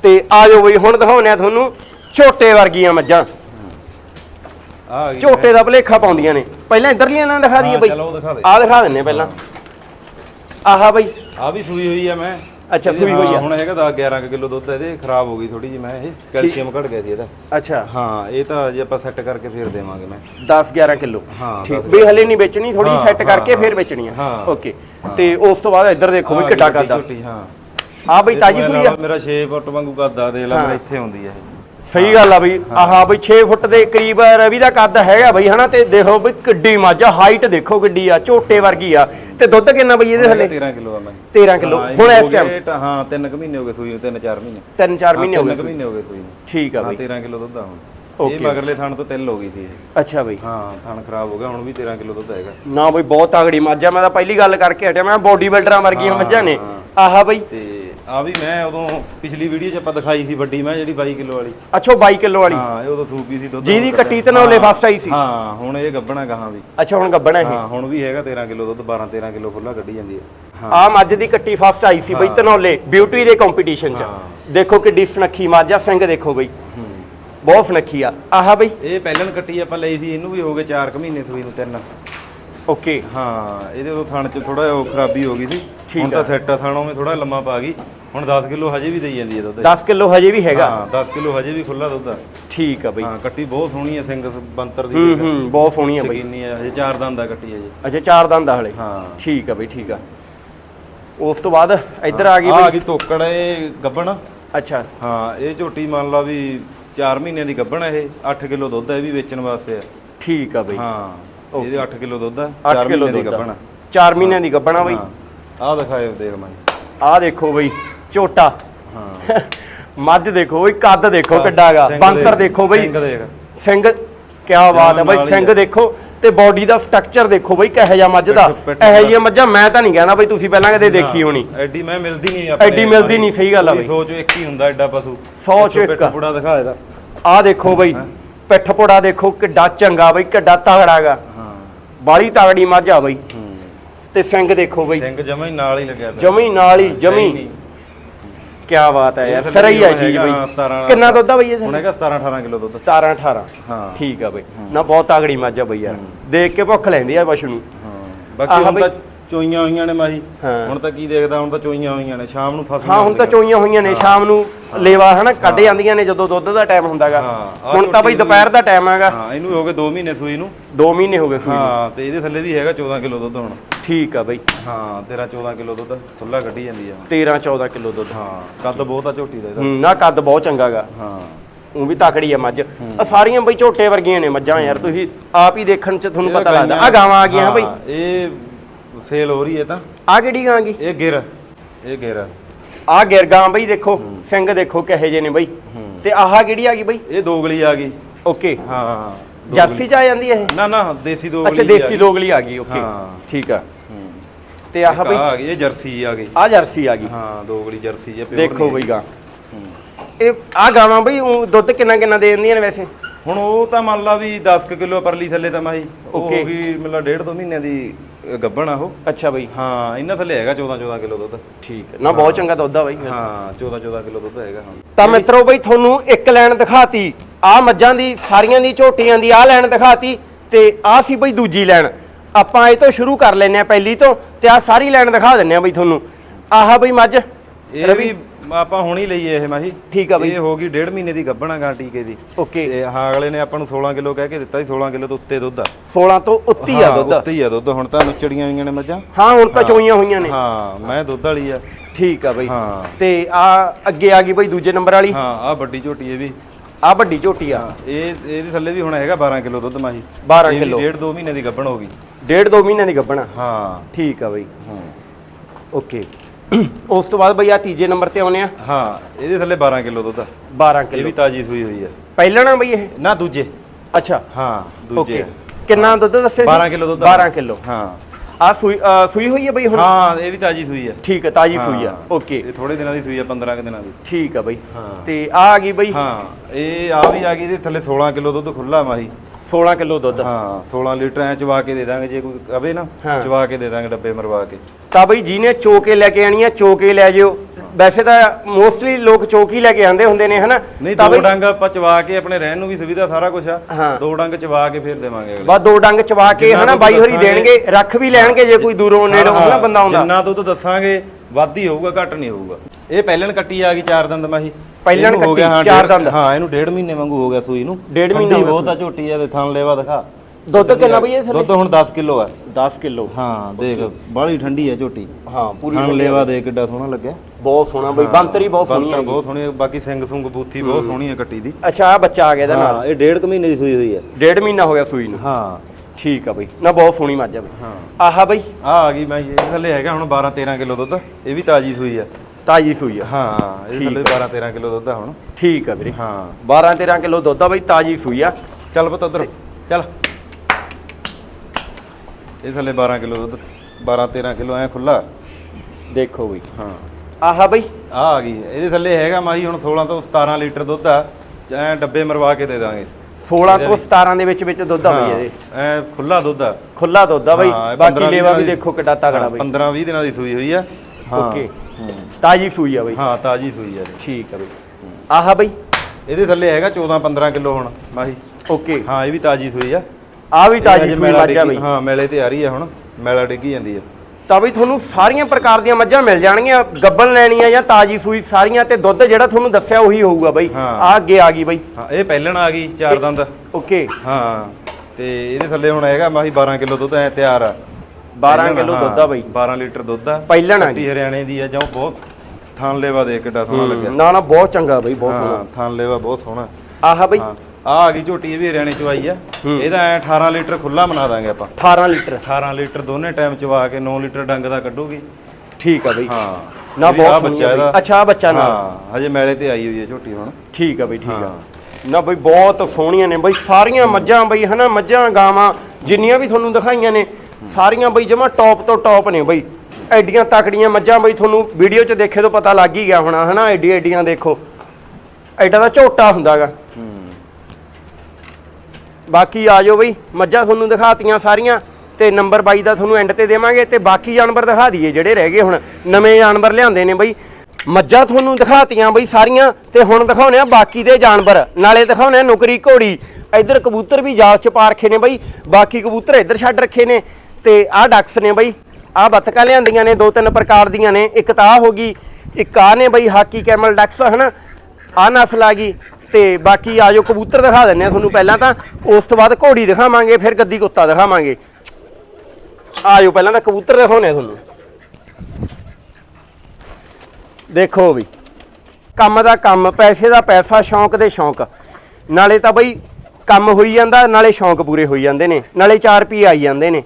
ਤੇ ਆ ਜਾਓ ਬਈ ਹੁਣ ਦਿਖਾਉਣੇ ਆ ਤੁਹਾਨੂੰ ਝੋਟੇ ਵਰਗੀਆਂ ਮੱਝਾਂ। ਆ ਗਈ ਝੋਟੇ ਦਾ ਭਲੇਖਾ ਪਾਉਂਦੀਆਂ ਨੇ। ਪਹਿਲਾਂ ਇੱਧਰਲੀਆਂ ਨਾ ਦਿਖਾ ਦਈਏ ਬਈ। ਚਲੋ ਉਹ ਦਿਖਾ ਦੇ। ਆ ਦਿਖਾ ਦਿੰਨੇ ਪਹਿਲਾਂ। ਆਹਾ ਬਈ। ਆ ਵੀ ਸੂਈ ਹੋਈ ਆ ਮੈਂ। ਅੱਛਾ, ਸੂਈ ਹੋਈ ਹਾਂ, ਆ। ਹੁਣ ਹੈਗਾ 10 11 ਕਿਲੋ ਦੁੱਧ ਇਹਦੇ। ਖਰਾਬ ਹੋ ਗਈ ਥੋੜੀ ਜਿਹੀ ਮੈਂ ਇਹ। ਕੈਲਸ਼ੀਅਮ ਘਟ ਗਿਆ ਸੀ ਇਹਦਾ। ਅੱਛਾ। ਹਾਂ ਇਹ ਤਾਂ ਜੇ ਆਪਾਂ ਸੈੱਟ ਕਰਕੇ ਫੇਰ ਦੇਵਾਂਗੇ ਮੈਂ। 10 11 ਕਿਲੋ। ਹਾਂ, ਠੀਕ। 10 ਵੀ ਹਲੇ ਨਹੀਂ ਵੇਚਣੀ ਥੋੜੀ ਹਾਂ, ਸੈੱਟ ਹਾਂ, ਕਰਕੇ ਹਾਂ। ਫਿਰ ਵੇਚਣੀ ਆ। ਹਾਂ। ਓਕੇ। ਤੇ ਉਸ ਤੋਂ ਬਾਅਦ ਇੱਧਰ ਦੇਖੋ ਵੀ ਆਹ ਕਿੱਡਾ ਕਰਦਾ। ਝੋਟੀ, ਹਾਂ। ਆ ਬਈ ਤਾਜੀ ਸੂਈ ਆ। ਮੇਰਾ 6 ਫੁੱਟ ਵਾਂਗੂ ਕੱਦ ਆ ਦੇ ਲਾ ਮੇਰਾ ਇੱਥੇ ਹੁੰਦੀ ਆ ਇਹ। ਸਹੀ ਗੱਲ ਆ ਬਈ। ਆਹਾ ਬਈ 6 ਫੁੱਟ ਦੇ ਕਰੀਬ ਰਵੀ ਦਾ ਕੱਦ ਹੈਗਾ ਬਈ ਹਨਾ? ਤੇ ਦੇਖੋ ਬਈ ਕਿੱਡੀ ਮੱਝ ਹਾਈਟ ਦੇਖੋ ਕਿੱਡੀ ਆ ਝੋਟੇ ਵਰਗੀ ਆ। ਤੇ ਦੁੱਧ ਕਿੰਨਾ ਬਈ ਇਹਦੇ ਥੱਲੇ? 13 ਕਿਲੋ ਆ ਮੈਂ। 13 ਕਿਲੋ। ਹਾਂ, ਹੁਣ ਹੋ ਇਸ ਟਾਈਮ ਹਾਂ 3 ਕੁ ਮਹੀਨੇ ਹੋ ਗਏ ਸੂਈ ਨੂੰ 3-4 ਮਹੀਨੇ। 3-4 ਮਹੀਨੇ ਹੋ 3 ਗਏ ਮਹੀਨੇ ਹੋ ਗਏ ਸੂਈ ਨੂੰ। ਠੀਕ ਆ ਹਾਂ ਬਈ। 13 ਕਿਲੋ ਦੁੱਧ ਆ ਹੁਣ. ਇਹ ਮਗਰਲੇ ਥਣ ਤੋਂ ਤਿਲ ਹੋ ਗਈ ਸੀ ਅੱਛਾ ਬਈ। ਹਾਂ ਥਣ ਖਰਾਬ ਹੋ ਗਿਆ ਹੁਣ ਵੀ 13 ਕਿਲੋ ਦੁੱਧ ਹੈਗਾ। ਨਾ ਬਈ ਬਹੁਤ ਤਗੜੀ ਮੱਝ ਆ। ਮੈਂ ਤਾਂ ਪਹਿਲੀ ਗੱਲ ਕਰਕੇ ਹਟਿਆ। ਮੈਂ ਬੋਡੀ ਬਿਲਡਰਾਂ ਵਰਗੀਆਂ ਮੱਝਾਂ ਨੇ। ਆਹਾ ਬਈ। ਤੇ ਆ ਵੀ ਮੈਂ ਉਦੋਂ ਪਿਛਲੀ ਵੀਡੀਓ 'ਚ ਆਪਾਂ ਦਿਖਾਈ ਸੀ ਵੱਡੀ ਮੈਂ ਜਿਹੜੀ 22 ਕਿਲੋ ਵਾਲੀ। ਅੱਛਾ 22 ਕਿਲੋ ਵਾਲੀ? ਹਾਂ ਇਹ ਉਦੋਂ ਸੂਪੀ ਸੀ ਦੁੱਧ ਜਿਹਦੀ ਕੱਟੀ ਤਨੌਲੇ ਫਸਟ ਆਈ ਸੀ। ਹਾਂ ਹੁਣ ਇਹ ਗੱਬਣਾ ਗਾਹਾਂ ਵੀ ਅੱਛਾ ਹੁਣ ਗੱਬਣਾ ਇਹ। ਹਾਂ ਹੁਣ ਵੀ ਹੈਗਾ 13 ਕਿਲੋ ਦੁੱਧ 12 13 ਕਿਲੋ ਖੁੱਲਾ ਕੱਢੀ ਜਾਂਦੀ ਹੈ। ਆ ਮੱਝ ਦੀ ਕੱਟੀ ਫਸਟ ਆਈ ਸੀ ਬਈ ਤਨੌਲੇ ਬਿਊਟੀ ਦੇ ਕੰਪੀਟੀਸ਼ਨ ਚ। ਦੇਖੋ ਕਿੱਡੀ ਸੁਨੱਖੀ ਮੱਝ ਆ ਸਿੰਘ ਦੇਖੋ ਬਈ। ਬਹੁਤ ਸੁਨੱਖੀ ਆ। ਆਹਾ ਬਈ। ਇਹ ਪਹਿਲਾਂ ਕੱਟੀ ਆਪਾਂ ਲਈ ਸੀ ਇਹਨੂੰ ਵੀ ਹੋ ਗਏ 4 ਕੁ ਮਹੀਨੇ ਸੂਈ ਨੂੰ ਤਿੰਨ। ਓਕੇ ਹਾਂ ਇਹਦੇ ਉਦੋਂ ਥਣ 'ਚ ਥੋੜਾ ਜਿਹਾ ਖਰਾਬੀ ਹੋ ਗਈ ਸੀ। ਹੁਣ ਤਾਂ ਸੈੱਟ ਆ ਥਣੋਂ ਵਿੱਚ ਥੋੜਾ ਲੰਮਾ ਪਾ ਗਈ। ਹੁਣ 10 ਕਿਲੋ ਹਜੇ ਵੀ ਦੇਈ ਜਾਂਦੀ ਹੈ ਦੁੱਧ। 10 ਕਿਲੋ ਹਜੇ ਵੀ ਹੈਗਾ? ਹਾਂ 10 ਕਿਲੋ ਹਜੇ ਵੀ ਖੁੱਲਾ ਦੁੱਧ ਆ। ਠੀਕ ਆ ਬਈ। ਹਾਂ ਕੱਟੀ ਬਹੁਤ ਸੋਹਣੀ ਹੈ ਸਿੰਘ ਬੰਤਰ ਦੀ। ਹੂੰ ਹੂੰ ਬਹੁਤ ਸੋਹਣੀ ਆ ਬਈ। ਚਕੀਨੀ ਹੈ ਹਜੇ ਚਾਰ ਦੰਦ ਆ ਕੱਟੀ ਹੈ ਜੀ ਅੱਛਾ ਚਾਰ ਦੰਦ ਆ ਹਲੇ? ਹਾਂ। ਠੀਕ ਆ ਬਈ ਠੀਕ ਆ। ਉਸ ਤੋਂ ਬਾਅਦ ਇੱਧਰ ਆ ਗਈ ਆ ਬਈ। ਗਈ ਤੋਕੜ ਇਹ ਗੱਬਣ। ਅੱਛਾ। ਹਾਂ ਇਹ ਝੋਟੀ ਮੰਨ ਲਾ ਵੀ 4 ਮਹੀਨਿਆਂ ਦੀ ਗੱਬਣ ਇਹ। 8 ਕਿਲੋ ਦੁੱਧ ਹੈ ਇਹ ਵੀ ਵੇਚਣ ਵਾਸਤੇ ਆ। ਠੀਕ ਆ ਬਈ। ਹਾਂ। ਇਹਦੇ 8 ਕਿਲੋ ਦੁੱਧ ਆ। 8 4 ਕਿਲੋ ਮਹੀਨੇ ਦੀ ਆ। 4 ਮਹੀਨਿਆਂ ਦੀ ਗੱਬਣਾ ਬਈ। ਹਾਂ। ਆਹ ਦਿਖਾਇਓ ਦੇਖ ਮੈਂ ਆਹ ਦੇਖੋ ਬਈ ਝੋਟਾ। ਹਾਂ। ਮੱਝ ਦੇਖੋ ਬਈ ਕੱਦ ਦੇਖੋ ਕਿੱਡਾਗਾ ਸਿੰਘ ਬੰਤਰ ਦੇਖ, ਦੇਖੋ ਬਈ। ਸਿੰਘ ਦੇਖ। ਸਿੰਘ ਕੀ ਬਾਤ ਹੈ ਬਈ ਨਾਲ ਹੀ ਸਿੰਘ ਆ। ਦੇਖੋ ਤੇ ਬਾਡੀ ਦਾ ਸਟਰਕਚਰ ਦੇਖੋ ਬਈ ਕਿਹੋ ਜਿਹਾ ਮੱਝ ਦਾ। ਪਿੱਠ- ਪਿੱਠ ਇਹੋ ਦਾ। ਜਿਹੀਆਂ ਮੱਝਾਂ ਮੈਂ ਤਾਂ ਨਹੀਂ ਕਹਿੰਦਾ ਬਈ ਤੁਸੀਂ ਪਹਿਲਾਂ ਕਦੇ ਦੇਖੀ ਹੋਣੀ। ਐਡੀ ਮੈਂ ਮਿਲਦੀ ਨਹੀਂ ਐਡੀ ਮਿਲਦੀ ਨਹੀਂ, ਸਹੀ ਗੱਲ ਆ ਬਈ। 100 ਚੋਂ ਇੱਕ ਹੀ ਹੁੰਦਾ ਐਡਾ ਪਸ਼ੂ। ਸੌ ਚੋਂ ਇੱਕ। ਪੂੜਾ ਦਿਖਾ ਇਹਦਾ। ਆਹ ਦੇਖੋ ਬਈ ਪਿੱਠ ਪੋੜਾ ਦੇਖੋ ਕਿੱਡਾ ਚੰਗਾ ਬਈ ਕਿੱਡਾ ਤਗੜਾਗਾ ਬਾਲੀ ਤਗੜੀ ਮੱਝ ਆ ਬਈ। ਤੇ ਸਿੰਘ ਦੇਖੋ ਬਈ। ਸਿੰਘ ਜਮਾ ਹੀ ਨਾਲ ਹੀ ਲੱਗਿਆ ਪਿਆ। ਜਮੀ ਨਾਲ ਹੀ ਜਮੀ ਕੀ ਬਾਤ ਹੈ ਯਾਰ ਫਿਰ ਹੀ ਆ ਚੀਜ਼ ਬਈ। 17 ਕਿੰਨਾ ਦੁੱਧ ਆ ਬਈ ਇਹ ਹੁਣ ਹੈਗਾ 17 18 ਕਿਲੋ ਦੁੱਧ। 17 18 ਹਾਂ। ਠੀਕ ਆ ਬਈ। ਨਾ ਬਹੁਤ ਤਗੜੀ ਮੱਝ ਆ ਬਈ ਯਾਰ। ਦੇਖ ਕੇ ਭੁੱਖ ਲੈਂਦੀ ਆ ਪਸ਼ੂ ਨੂੰ। ਹਾਂ। ਬਾਕੀ ਹੁਣ ਤਾਂ ਚੋਈਆਂ ਹੋਈਆਂ ਨੇ ਮਾਹੀ। ਹਾਂ। ਹੁਣ ਤਾਂ ਕੀ ਦੇਖਦਾ ਹੁਣ ਤਾਂ ਚੋਈਆਂ ਹੋਈਆਂ ਨੇ ਸ਼ਾਮ ਨੂੰ ਫਸ ਹਾਂ ਹੁਣ ਤਾਂ ਚੋਈਆਂ ਹੋਈਆਂ ਨੇ ਸ਼ਾਮ ਨੂੰ ਲੇਵਾ ਹਨਾ ਕੱਢ ਜਾਂਦੀਆਂ ਨੇ ਜਦੋਂ ਦੁੱਧ ਦਾ ਟਾਈਮ ਹੁੰਦਾਗਾ। ਹਾਂ, ਆਹ ਹੁਣ ਤਾਂ ਬਈ ਝੋਟੀ ਦੁਪਹਿਰ ਦਾ ਟਾਈਮ ਹੈਗਾ। ਹਾਂ ਇਹਨੂੰ ਹੋ ਗਏ 2 ਮਹੀਨੇ ਸੂਈ ਨੂੰ। 2 ਮਹੀਨੇ ਹੋ ਗਏ ਸੂਈ ਨੂੰ। ਹਾਂ ਤੇ ਇਹਦੇ ਥੱਲੇ ਵੀ ਹੈਗਾ 14 ਕਿਲੋ ਦੁੱਧ ਹੁਣ। ਠੀਕ ਆ ਬਈ। ਹਾਂ ਤੇਰਾ 14 ਕਿਲੋ ਦੁੱਧ ਖੁੱਲਾ ਕੱਢੀ ਜਾਂਦੀ ਆ। 13 14 ਕਿਲੋ ਦੁੱਧ। ਹਾਂ ਕੱਦ ਬਹੁਤ ਆ ਝੋਟੀ ਦਾ ਇਹਦਾ। ਹੂੰ ਨਾ ਕੱਦ ਬਹੁਤ ਚੰਗਾਗਾ। ਹਾਂ। ਉਹ ਵੀ ਤਕੜੀ ਆ ਮੱਝ। ਆ ਸਾਰੀਆਂ ਬਈ ਝੋਟੇ ਵਰਗੀਆਂ ਨੇ ਮੱਝਾਂ ਯਾਰ ਤੁਸੀਂ ਆਪ ਹੀ ਦੇਖਣ ਚ ਤੁਹਾਨੂੰ ਪਤਾ ਲੱਗਦਾ। ਆ ਗਾਵਾਂ ਆ ਗਈਆਂ ਬਈ। ਇਹ ਸੇਲ ਹੋ ਰਹੀ ਹੈ ਤਾਂ। ਆ ਕਿਹੜੀ ਗਾਂ ਗਈ। ਇਹ ਗਿਰ। ਇਹ ਗਿਰ। ਆ ਗਿਰ ਗਾਂ ਬਈ ਦੇਖੋ ਸਿੰਘ ਦੇਖੋ ਕਿਹੇ ਜੇ ਨੇ ਬਈ। ਤੇ ਆਹ ਕਿਹੜੀ ਆ ਗਈ ਬਈ? ਇਹ ਦੋਗਲੀ ਆ ਗਈ। ਓਕੇ। ਹਾਂ। ਜਰਸੀ ਚ ਆ ਜਾਂਦੀ ਇਹ? ਨਾ ਨਾ ਦੇਸੀ ਦੋਗਲੀ ਅੱਛਾ ਦੇਸੀ। ਦੋਗਲੀ ਆ ਗਈ ਓਕੇ। ਹਾਂ। ਠੀਕ ਆ। ਤੇ ਆਹ ਬਈ। ਆ ਗਈ ਇਹ ਜਰਸੀ ਆ ਗਈ। ਆ ਜਰਸੀ ਆ ਗਈ। ਹਾਂ ਦੋਗਲੀ ਜਰਸੀ ਜੇ ਦੇਖੋ ਬਈ ਗਾਂ। ਇਹ ਆ ਗਾਵਾਂ ਬਈ ਦੁੱਧ ਕਿੰਨਾ ਕਿੰਨਾ ਦੇ ਦਿੰਦੀਆਂ ਨੇ ਵੈਸੇ? ਹੁਣ ਉਹ ਤਾਂ ਮੰਨ ਲਾ ਵੀ 10 ਕਿਲੋ ਪਰਲੀ ਥੱਲੇ ਤਾਂ ਮਾਹੀ ਉਹ. ਹੋ ਗਈ ਮਤਲਬ ਡੇਢ ਦੋ ਮਹੀਨਿਆਂ ਦੀ ਅ, ਗੱਭਣ ਆ ਉਹ। ਅੱਛਾ ਬਈ। ਹਾਂ ਇਹਨਾਂ ਥੱਲੇ ਹੈਗਾ 14 14 ਕਿਲੋ ਦੁੱਧ। ਠੀਕ ਹੈ। ਨਾ ਬਹੁਤ ਚੰਗਾ ਦੁੱਧ ਆ ਬਈ। ਹਾਂ 14 14 ਕਿਲੋ ਦੁੱਧ ਹੈਗਾ ਹਾਂ। ਤਾਂ ਮਿੱਤਰੋ ਬਈ ਤੁਹਾਨੂੰ ਇੱਕ ਲਾਈਨ ਦਿਖਾਤੀ। ਆ ਮੱਝਾਂ ਦੀ ਸਾਰੀਆਂ ਦੀ ਝੋਟੀਆਂ ਦੀ ਆ ਲਾਈਨ ਦਿਖਾਤੀ ਤੇ ਆ ਸੀ ਬਈ ਦੂਜੀ ਲਾਈਨ। ਆਪਾਂ ਇਹ ਤੋਂ ਸ਼ੁਰੂ ਕਰ ਲੈਨੇ ਆ ਪਹਿਲੀ ਤੋਂ ਤੇ ਆ ਸਾਰੀ ਲਾਈਨ ਦਿਖਾ ਦਿੰਨੇ ਆ ਬਈ ਤੁਹਾਨੂੰ। ਆਹ ਬਈ ਮੱਝ ਇਹ ਵੀ ਆਪਾਂ ਹੁਣ ਹੀ ਲਈ ਇਹ ਮਾਹੀ ਠੀਕ ਆ ਬਈ। ਇਹ ਹੋ ਗਈ ਡੇਢ ਮਹੀਨੇ ਦੀ ਗੱਭਣਾ ਗਾ ਟੀਕੇ ਦੀ। ਓਕੇ। ਤੇ ਹਾਂ ਅਗਲੇ ਨੇ ਆਪਾਂ ਨੂੰ 16 ਕਿਲੋ ਕਹਿ ਕੇ ਦਿੱਤਾ ਸੀ 16 ਕਿਲੋ ਤੋਂ ਉੱਤੇ ਦੁੱਧ ਆ। 16 ਤੋਂ ਉੱਤੀ ਆ ਦੁੱਧ। ਉੱਤੇ ਆ ਦੁੱਧ। ਹੁਣ ਤਾਂ ਨੁੱਚੜੀਆਂ ਹੋਈਆਂ ਨੇ ਮੱਝਾਂ। ਹਾਂ ਹੁਣ ਤਾਂ ਚੋਈਆਂ ਹੋਈਆਂ ਨੇ। ਹਾਂ ਮੈਂ ਦੁੱਧ ਵਾਲੀ ਆ। ਠੀਕ ਆ ਬਈ। ਹਾਂ। ਤੇ ਆ ਅੱਗੇ ਆ ਗਈ ਬਈ ਦੂਜੇ ਨੰਬਰ ਵਾਲੀ। ਹਾਂ ਆ ਵੱਡੀ ਝੋਟੀ ਇਹ ਵੀ। ਆ ਵੱਡੀ ਝੋਟੀ ਆ। ਇਹ ਇਹਦੇ ਥੱਲੇ ਵੀ ਹੁਣ ਹੈਗਾ 12 ਕਿਲੋ ਦੁੱਧ ਮਾਹੀ 12 ਇਹ ਵੀ ਕਿਲੋ। ਡੇਢ ਦੋ ਮਹੀਨੇ ਦੀ ਗੱਭਣ ਹੋ ਗਈ। ਡੇਢ ਦੋ ਮਹੀਨਿਆਂ ਦੀ ਗੱਭਣਾ। ਹਾਂ। ਠੀਕ ਆ ਬਈ। ਹਾਂ। ਓਕੇ। ਉਸ ਤੋਂ ਬਾਅਦ ਬਈ ਆ ਤੀਜੇ ਨੰਬਰ ਤੇ ਆਉਨੇ ਆ। ਹਾਂ ਇਹਦੇ ਥੱਲੇ 12 ਕਿਲੋ ਦੁੱਧ ਆ। 12 ਇਹ ਕਿਲੋ। ਵੀ ਤਾਜੀ ਸੂਈ ਹੋਈ ਆ। ਪਹਿਲਾਂ ਨਾ ਬਈ ਇਹ? ਨਾ ਦੂਜੇ। ਅੱਛਾ। ਹਾਂ ਦੂਜੇ। ਓਕੇ। ਕਿੰਨਾ ਦੁੱਧ ਦੱਸਿਆ 12 ਕਿਲੋ ਦੁੱਧ 12 ਕਿਲੋ। ਹਾਂ। ਆ ਸੂਈ ਅ, ਸੂਈ ਹੋਈ ਹੈ ਬਈ ਹੁਣ? ਹਾਂ ਇਹ ਵੀ ਤਾਜੀ ਸੂਈ ਆ। ਠੀਕ ਹੈ ਤਾਜੀ ਸੂਈ ਆ। ਹਾਂ, ਓਕੇ। ਇਹ ਥੋੜੇ ਦਿਨਾਂ ਦੀ ਸੂਈ ਆ 15 ਕੁ ਦਿਨਾਂ ਦੀ। ਠੀਕ ਆ ਬਈ। ਹਾਂ। ਤੇ ਆ ਆ ਗਈ ਬਈ? ਹਾਂ ਇਹ ਆ ਵੀ ਆ ਗਈ ਇਹਦੇ ਥੱਲੇ 16 ਕਿਲੋ ਦੁੱਧ ਖੁੱਲਾ ਮਾਹੀ 16 ਕਿਲੋ ਦੁੱਧ। ਹਾਂ 16 ਲੀਟਰ ਐ ਚਵਾ ਕੇ ਦੇ ਦਾਂਗੇ ਜੇ ਕੋਈ ਕਵੇ ਨਾ ਹਾਂ। ਚਵਾ ਕੇ ਦੇ ਦਾਂਗੇ ਡੱਬੇ ਮਰਵਾ ਕੇ। ਤਾਂ ਬਈ ਜਿਹਨੇ ਚੋਕੇ ਲੈ ਕੇ ਆਣੀ ਆ ਚੋਕੇ ਲੈ ਜਿਓ। ਵੈਸੇ ਤਾਂ ਮੋਸਟਲੀ ਲੋਕ ਚੋਕੀ ਲੈ ਕੇ ਆਂਦੇ ਹੁੰਦੇ ਨੇ ਹਨਾ? ਨਹੀਂ ਦੋ ਡੰਗ ਆਪਾਂ ਚਵਾ ਕੇ ਆਪਣੇ ਰਹਿਣ ਨੂੰ ਵੀ ਸੁਵਿਧਾ ਸਾਰਾ ਕੁਝ ਆ। ਦੋ ਡੰਗ ਚਵਾ ਕੇ ਫਿਰ ਦੇਵਾਂਗੇ ਅਗਲੇ। ਬਸ ਦੋ ਡੰਗ ਚਵਾ ਕੇ ਹਨਾ ਬਾਈ ਹੋਰੀ। ਦੇਣਗੇ ਰੱਖ ਵੀ ਲੈਣਗੇ ਜੇ ਕੋਈ ਦੂਰੋਂ ਨੇੜੋਂ ਹਨਾ ਬੰਦਾ ਆਉਂਦਾ। ਜਿੰਨਾ ਦੁੱਧ ਦੱਸਾਂਗੇ ਵੱਧ ਹੀ ਹੋਊਗਾ ਘੱਟ ਨਹੀਂ ਹੋਊਗਾ। ਇਹ ਪਹਿਲਣ ਕੱਟੀ ਆ ਗਈ ਚਾਰ ਦੰਦ ਮਾਹੀ। ਪਹਿਲਣ ਗਿਆ, ਕੱਟੀ, ਹਾਂ, ਚਾਰ ਡੇਢ- ਦੰਦ। ਹਾਂ ਇਹਨੂੰ ਡੇਢ ਮਹੀਨੇ ਵਾਂਗੂ ਹੋ ਗਿਆ ਸੂਈ ਨੂੰ। ਡੇਢ ਮਹੀਨਾ ਬਹੁਤ ਆ ਝੋਟੀ ਆ ਤੇ ਥਣ ਲੈਵਾ ਦਿਖਾ। ਦੁੱਧ ਕਿੰਨਾ ਬਈ ਇਹ ਥੱਲੇ? ਦੁੱਧ ਹੁਣ 10 ਕਿਲੋ ਆ। 10 ਕਿਲੋ। ਹਾਂ ਦੇਖ ਬਾਹਲੀ ਠੰਡੀ ਹੈ ਝੋਟੀ। ਹਾਂ ਪੂਰੀ ਥਣ ਲੇਵਾ ਦੇ ਕਿੱਡਾ ਸੋਹਣਾ ਲੱਗਿਆ। ਬਹੁਤ ਸੋਹਣਾ ਬਈ ਬੰਤਰੀ ਬਹੁਤ ਸੋਹਣੀ ਹੈ ਬਹੁਤ ਸੋਹਣੀ ਹੈ ਬਾਕੀ ਸਿੰਘ ਸੁੰਗ ਬੂਥੀ ਬਹੁਤ ਸੋਹਣੀ ਹੈ ਕੱਟੀ ਦੀ। ਅੱਛਾ ਆ ਬੱਚਾ ਆ ਗਿਆ ਇਹਦਾ ਨਾਲ। ਹਾਂ ਇਹ ਡੇਢ ਕੁ ਮਹੀਨੇ ਦੀ ਸੂਈ ਹੋਈ ਹੈ ਡੇਢ ਮਹੀਨਾ ਹੋ ਗਿਆ ਸੂਈ ਨੂੰ। ਹਾਂ। ਠੀਕ ਆ ਬਈ। ਨਾ ਬਹੁਤ ਸੋਹਣੀ ਮੱਝ ਆ ਬਈ। ਹਾਂ। ਆਹਾ ਬਈ। ਆ ਆ ਗਈ ਮੈਂ ਇਹ ਥੱਲੇ ਹੈਗਾ ਹੁਣ 12 13 ਕਿਲੋ ਦੁੱਧ। ਇਹ ਵੀ ਤਾਜੀ ਸੂਈ ਆ। ਤਾਜੀ ਸੂਈ ਆ। ਹਾਂ ਇਹ ਥੱਲੇ 12 13 ਕਿਲੋ ਦੁੱਧ ਆ ਹੁਣ। ਠੀਕ ਆ ਵੀਰੇ। ਹਾਂ। 12 13 ਕਿਲੋ ਦੁੱਧ ਆ ਬਈ ਤਾਜੀ ਸੂਈ ਆ। ਚੱਲ ਪੁੱਤ ਉਧਰ। ਚੱਲ। ਇਹ ਥੱਲੇ 12 ਕਿਲੋ ਦੁੱਧ 12 13 ਕਿਲੋ ਐ ਖੁੱਲਾ ਦੇਖੋ ਬਈ ਹਾਂ। ਆਹਾ ਬਈ। ਆ ਆ ਗਈ। ਇਹਦੇ ਥੱਲੇ ਹੈਗਾ ਮਾਹੀ ਹੁਣ 16 ਤੋਂ 17 ਲੀਟਰ ਦੁੱਧ ਆ। ਐ ਡੱਬੇ ਮਰਵਾ ਕੇ ਦੇ ਦਾਂਗੇ। 16 ਤੋਂ 17 ਦੇ ਵਿੱਚ ਵਿੱਚ ਦੁੱਧ ਆ ਬਈ ਇਹਦੇ। ਐ ਖੁੱਲਾ ਦੁੱਧ ਆ। ਖੁੱਲਾ ਦੁੱਧ ਆ ਬਈ। ਬਾਕੀ 15 ਲੇਵਾ ਵੀ ਦੇਖੋ ਕਿੱਡਾ ਤਗੜਾ ਬਈ। 15 20 ਦਿਨਾਂ ਦੀ ਸੂਈ ਹੋਈ ਆ। ਹਾਂ। ਓਕੇ। ਤਾਜੀ ਸੂਈ ਆ ਬਈ। ਹਾਂ ਤਾਜੀ ਸੂਈ ਆ। ਠੀਕ ਆ ਬਈ। ਆਹਾ ਬਈ। ਇਹਦੇ ਥੱਲੇ ਹੈਗਾ 14 15 ਕਿਲੋ ਹੁਣ ਮਾਹੀ। ਓਕੇ। ਹਾਂ ਇਹ ਵੀ ਤਾਜੀ ਸੂਈ ਆ। ਆ ਵੀ ਤਾਜੀ ਸੂਈ ਮੱਝ ਆ ਬਈ। ਹਾਂ ਮੇਲੇ ਤੇ ਆ ਰਹੀ ਆ ਹੁਣ ਮੈਲਾ ਡਿੱਗੀ ਜਾਂਦੀ ਆ। ਤਾਂ ਬਈ ਤੁਹਾਨੂੰ ਸਾਰੀਆਂ ਪ੍ਰਕਾਰ ਦੀਆਂ ਮੱਝਾਂ ਮਿਲ ਜਾਣਗੀਆਂ ਗੱਬਲ ਲੈਣੀਆਂ ਜਾਂ ਤਾਜੀ ਸੂਈ ਸਾਰੀਆਂ ਤੇ ਦੁੱਧ ਜਿਹੜਾ ਤੁਹਾਨੂੰ ਦੱਸਿਆ ਉਹੀ ਹੋਊਗਾ ਬਈ। ਆ ਅੱਗੇ ਆ ਗਈ ਬਈ। ਹਾਂ ਇਹ ਪਹਿਲਣ ਆ ਗਈ ਚਾਰ ਦੰਦ। ਓਕੇ। ਹਾਂ ਤੇ ਇਹਦੇ ਥੱਲੇ ਹੁਣ ਹੈਗਾ ਮਾਹੀ 12 ਕਿਲੋ ਦੁੱਧ ਐ ਤਿਆਰ ਆ। 12 ਪਹਿਲਣ, ਕਿਲੋ ਦੁੱਧ ਆ ਬਈ। 12 ਲੀਟਰ ਦੁੱਧ ਆ। ਪਹਿਲਣ ਆ ਹਰਿਆਣੇ ਦੀ ਆ ਜਾਂ ਬਹੁਤ ਥਾਨ ਲੇਵਾ ਦੇ ਕਿੱਡਾ ਸੋਹਣਾ ਲੱਗਿਆ। ਨਾ ਨਾ ਬਹੁਤ ਚੰਗਾ ਬਈ ਬਹੁਤ ਸੋਹਣਾ। ਥਾਨ ਲੇਵਾ ਬਹੁਤ ਸੋਹਣਾ। ਆਹਾ ਬਈ। ਆ ਆ ਗਈ ਝੋਟੀ ਇਹ ਵੀ ਹਰਿਆਣੇ ਚ ਆਈ ਆ। ਇਹਦਾ ਐ 18 ਲੀਟਰ ਖੁੱਲਾ ਬਣਾ ਦਾਂਗੇ ਆਪਾਂ। 18 ਲੀਟਰ। 18 ਲੀਟਰ ਦੋਨੇ ਟਾਈਮ ਚਵਾ ਕੇ 9 ਲੀਟਰ ਡੰਗ ਦਾ ਕੱਢੂਗੀ। ਠੀਕ ਆ ਬਈ। ਹਾਂ। ਨਾ ਬਹੁਤ ਬੱਚਾ। ਇਹਦਾ। ਅੱਛਾ ਬੱਚਾ ਹਾਂ ਹਜੇ ਮੈਲੇ ਤੇ ਆਈ ਹੋਈ ਹੈ ਝੋਟੀ ਹੁਣ। ਠੀਕ ਆ ਬਈ ਠੀਕ ਆ। ਨਾ ਬਈ ਬਹੁਤ ਸੋਹਣੀਆਂ ਨੇ ਬਈ। ਸਾਰੀਆਂ ਮੱਝਾਂ ਬਈ ਹਨਾ ਮੱਝਾਂ ਗਾਵਾਂ ਜਿੰਨੀਆਂ ਵੀ ਤੁਹਾਨੂੰ ਦਿਖਾਈਆਂ ਨੇ ਸਾਰੀਆਂ ਬਈ ਜਮਾ ਟੌਪ ਤੋਂ ਟੌਪ ਨੇ ਬਈ। ਐਡੀਆਂ ਤਕੜੀਆਂ ਮੱਝਾਂ ਬਈ ਤੁਹਾਨੂੰ ਵੀਡੀਓ 'ਚ ਦੇਖੇ ਤੋਂ ਪਤਾ ਲੱਗ ਹੀ ਗਿਆ ਹੋਣਾ ਹਨਾ ਐਡੀ ਐਡੀਆਂ ਦੇਖੋ। ਐਡਾ ਦਾ ਝੋਟਾ ਹੁੰਦਾਗਾ। ਬਾਕੀ ਆ ਜਾਓ ਬਈ, ਮੱਝਾਂ ਤੁਹਾਨੂੰ ਦਿਖਾਤੀਆਂ ਸਾਰੀਆਂ, ਤੇ ਨੰਬਰ 22 ਦਾ ਤੁਹਾਨੂੰ ਐਂਡ ਤੇ ਦੇਵਾਂਗੇ, ਤੇ ਬਾਕੀ ਜਾਨਵਰ ਦਿਖਾ ਦਈਏ ਜਿਹੜੇ ਰਹਿ ਗਏ ਹੁਣ, ਨਵੇਂ ਜਾਨਵਰ ਲਿਆਂਦੇ ਨੇ ਬਈ। ਮੱਝਾਂ ਤੁਹਾਨੂੰ ਦਿਖਾਤੀਆਂ ਬਈ ਸਾਰੀਆਂ, ਤੇ ਹੁਣ ਦਿਖਾਉਣੇ ਆ ਬਾਕੀ ਦੇ ਜਾਨਵਰ, ਨਾਲੇ ਦਿਖਾਉਣੇ ਆ ਨੁਕਰੀ ਘੋੜੀ। ਇੱਧਰ ਕਬੂਤਰ ਵੀ ਜਾਲ ਚ ਪਾ ਰੱਖੇ ਨੇ ਬਈ, ਬਾਕੀ ਕਬੂਤਰ ਇੱਧਰ ਛੱਡ ਰੱਖੇ ਨੇ, ਤੇ ਆਹ ਡਕਸ ਨੇ ਬਈ, ਆਹ ਬੱਤਕਾਂ ਲਿਆਂਦੀਆਂ ਨੇ ਦੋ ਤਿੰਨ ਪ੍ਰਕਾਰ ਦੀਆਂ ਨੇ, ਇੱਕ ਤਾਂ ਆਹ ਹੋ ਗਈ, ਇੱਕ ਆ ਨੇ ਬਈ ਹਾਕੀ ਕੈਮਲ ਡਕਸ ਹਨਾ? ਆ ਨਸਲ ਆ ਗਈ ਤੇ ਬਾਕੀ ਆ ਕਬੂਤਰ ਦਿਖਾ ਦਿੰਨੇ ਆ ਤੁਹਾਨੂੰ ਪਹਿਲਾਂ ਤਾਂ। ਉਸ ਤੋਂ ਬਾਅਦ ਘੋੜੀ ਦਿਖਾਵਾਂਗੇ, ਫਿਰ ਗੱਦੀ ਕੁੱਤਾ ਦਿਖਾਵਾਂਗੇ। ਆ ਜੋ ਪਹਿਲਾਂ ਤਾਂ ਕਬੂਤਰ ਦਿਖਾਉਣੇ ਆ ਤੁਹਾਨੂੰ। ਦੇਖੋ ਵੀ, ਕੰਮ ਦਾ ਕੰਮ, ਪੈਸੇ ਦਾ ਪੈਸਾ, ਸ਼ੌਂਕ ਦੇ ਸ਼ੌਂਕ। ਨਾਲੇ ਤਾਂ ਬਈ ਕੰਮ ਹੋਈ ਜਾਂਦਾ, ਨਾਲੇ ਸ਼ੌਂਕ ਪੂਰੇ ਹੋਈ ਜਾਂਦੇ ਨੇ, ਨਾਲੇ 4 ਪੀ ਆਈ ਜਾਂਦੇ ਨੇ।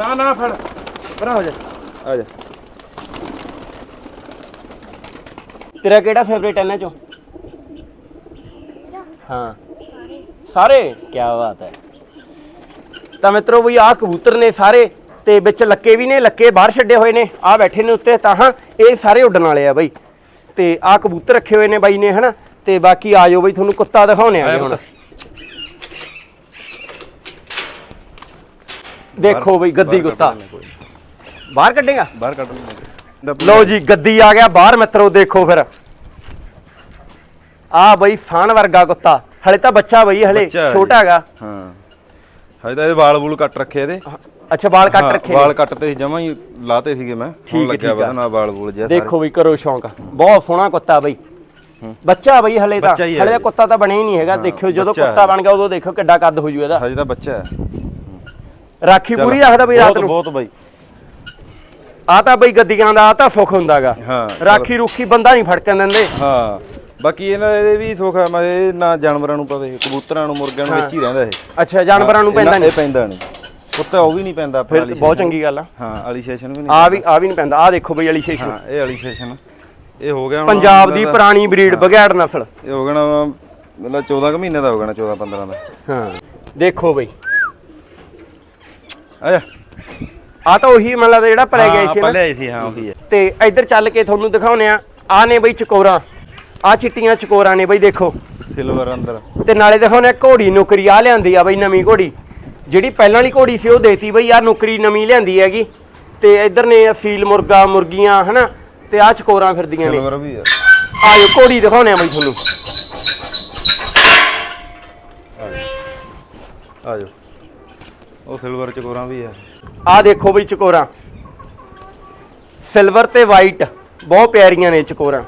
ਨਾ ਨਾ ਫੜ। ਪਰਾਂ ਹੋ ਜਾ। ਆ ਜਾ। ਤੇਰਾ ਕਿਹੜਾ ਫੇਵਰੇਟ ਇਹਨਾਂ ਚੋਂ? ਹਾਂ। ਸਾਰੇ? ਕੀ ਬਾਤ ਹੈ। ਤਾਂ ਮਿੱਤਰੋ ਵੀ ਆਹ ਕਬੂਤਰ ਨੇ ਸਾਰੇ ਤੇ ਵਿੱਚ ਲੱਕੇ ਵੀ ਨੇ ਲੱਕੇ ਬਾਹਰ ਛੱਡੇ ਹੋਏ ਨੇ ਆਹ ਬੈਠੇ ਨੇ ਉੱਤੇ ਤਾਂ ਹਾਂ ਇਹ ਸਾਰੇ ਉੱਡਣ ਵਾਲੇ ਆ ਬਾਈ। ਤੇ ਆਹ ਕਬੂਤਰ ਰੱਖੇ ਹੋਏ ਨੇ ਬਾਈ ਨੇ ਹਨਾ? ਤੇ ਬਾਕੀ ਆ ਜਾਓ ਬਾਈ ਤੁਹਾਨੂੰ ਕੁੱਤਾ ਦਿਖਾਉਣੇ ਆ ਹੁਣ। ਦੇਖੋ ਬਈ ਗੱਦੀ ਕੁੱਤਾ। ਬਾਹਰ ਕੱਢੇਗਾ? ਬਾਹਰ ਕੱਢ ਲਓ ਜੀ ਗੱਦੀ ਆ ਗਿਆ ਬਾਹਰ ਮਿੱਤਰੋ ਦੇਖੋ ਫਿਰ। ਆ ਬਈ ਫਾਨ ਵਰਗਾ ਕੁੱਤਾ। ਹਲੇ ਤਾਂ ਬੱਚਾ ਬਈ ਹਲੇ ਛੋਟਾ। ਹੈਗਾ। ਹਾਂ। ਹਜੇ ਤਾਂ ਇਹਦੇ ਵਾਲ ਵੂਲ ਕੱਟ ਰੱਖੇ ਇਹਦੇ। ਅੱਛਾ ਵਾਲ ਕੱਟ ਰੱਖੇ ਵਾਲ ਨੇ ਕੱਟ ਤੇ ਜਮਾ ਹੀ ਲਾਤੇ ਸੀਗੇ ਮੈਂ। ਠੀਕ ਲੱਗਿਆ ਹੈ। ਵਧਣਾ ਵਾਲ ਵੂਲ ਜਿਹਾ ਦੇਖੋ ਬਈ ਕਰੋ ਸ਼ੌਂਕ। ਬਹੁਤ ਸੋਹਣਾ ਕੁੱਤਾ ਬਈ। ਬੱਚਾ ਬਈ ਹਲੇ ਤਾਂ। ਹਲੇ ਤਾਂ। ਕੁੱਤਾ ਤਾਂ ਬਣਿਆ ਹੀ ਨਹੀਂ ਹੈਗਾ। ਦੇਖਿਓ ਜਦੋਂ ਕੁੱਤਾ। ਬਣ ਗਿਆ ਉਦੋਂ ਦੇਖੋ ਕਿੱਡਾ ਕੱਦ ਹੋ ਜੂ ਇਹਦਾ। ਹਜੇ ਤਾਂ ਬੱਚਾ ਹੈ। ਰਾਖੀ ਪੂਰੀ ਰੱਖਦਾ ਬਈ ਰਾਤ ਬਹੁਤ- ਨੂੰ। ਬਹੁਤ ਬਈ। ਆ ਤਾਂ ਬਈ ਗੱਦੀਆਂ ਦਾ ਆ ਤਾਂ ਸੁੱਖ ਹੁੰਦਾਗਾ। ਹਾਂ। ਰਾਖੀ ਰੁੱਖੀ ਬੰਦਾ ਨਹੀਂ ਫੜਕਣ ਦਿੰਦੇ। ਹਾਂ ਬਾਕੀ ਇਹਨਾਂ ਇਹਦੇ ਵੀ ਸੁੱਖ ਹੈ ਮੈਂ ਇਹ ਨਾ ਜਾਨਵਰਾਂ ਨੂੰ ਪਵੇ ਕਬੂਤਰਾਂ ਨੂੰ ਮੁਰਗਿਆਂ ਨੂੰ ਵਿੱਚ ਹੀ ਰਹਿੰਦਾ ਇਹ। ਅੱਛਾ ਜਾਨਵਰਾਂ ਨੂੰ ਪੈਂਦਾ ਨਹੀਂ। ਇਹ ਪੈਂਦਾ ਨਹੀਂ। ਕੁੱਤਾ ਉਹ ਵੀ ਨਹੀਂ ਪੈਂਦਾ ਫਿਰ ਬਹੁਤ। ਚੰਗੀ ਗੱਲ ਆ। ਹਾਂ ਵਾਲੀ ਸੈਸ਼ਨ ਵੀ ਨਹੀਂ ਆ ਵੀ ਆ ਵੀ ਨਹੀਂ ਪੈਂਦਾ। ਆ ਦੇਖੋ ਬਈ ਅਲੀ ਸ਼ੇਸ਼ਨ ਹਾਂ ਇਹ ਵਾਲੀ ਸੈਸ਼ਨ ਇਹ ਹੋ ਗਿਆ ਪੰਜਾਬ ਦੀ ਪੁਰਾਣੀ ਬਰੀਡ ਬਗੈੜ ਨਸਲ। ਇਹ ਹੋ ਗਿਆ ਮਤਲਬ 14 ਕੁ ਮਹੀਨੇ ਦਾ ਹੋ ਗਿਆ ਨਾ 14 15 ਦਾ। ਹਾਂ। ਦੇਖੋ ਬਈ। ਆ ਜਾ ਆ ਤਾਂ ਉਹੀ ਮਨ ਲੱਗਦਾ ਜਿਹੜਾ ਪਲੇ ਗਿਆ ਸੀ ਨਾ। ਲਿਆਈ ਸੀ ਹਾਂ ਉਹੀ ਹੈ। ਤੇ ਇੱਧਰ ਚੱਲ ਕੇ ਤੁਹਾਨੂੰ ਦਿਖਾਉਨੇ ਆ ਆ ਨੇ ਬਈ ਚਕੋਰਾਂ। ਆ ਚਿੱਟੀਆਂ ਚਕੋਰਾਂ ਨੇ ਬਈ ਦੇਖੋ। ਸਿਲਵਰ ਅੰਦਰ। ਤੇ ਨਾਲੇ ਦਿਖਾਉਨੇ ਆ ਘੋੜੀ ਨੌਕਰੀ ਆ ਲਿਆਂਦੀ ਆ ਬਈ ਨਵੀਂ ਘੋੜੀ। ਜਿਹੜੀ ਪਹਿਲਾਂ ਵਾਲੀ ਘੋੜੀ ਸੀ ਉਹ ਦੇਤੀ ਬਈ ਆ ਨੌਕਰੀ ਨਵੀਂ ਲਿਆਂਦੀ ਹੈਗੀ। ਤੇ ਇੱਧਰ ਨੇ ਅਸੀਲ ਮੁਰਗਾ ਮੁਰਗੀਆਂ ਹਨਾ? ਤੇ ਆ ਚਕੋਰਾਂ ਫਿਰਦੀਆਂ ਨੇ। ਸਿਲਵਰ ਵੀ ਹੈ ਆਜੋ ਘੋੜੀ ਦਿਖਾਉਨੇ ਆ ਬਈ ਤੁਹਾਨੂੰ। ਆ ਜਾ ਉਹ ਸਿਲਵਰ ਚਕੋਰਾਂ ਵੀ ਆ। ਆ ਦੇਖੋ ਬਈ ਚਕੋਰਾਂ। ਸਿਲਵਰ ਤੇ ਵਾਈਟ ਬਹੁਤ ਪਿਆਰੀਆਂ ਨੇ ਚਕੋਰਾਂ।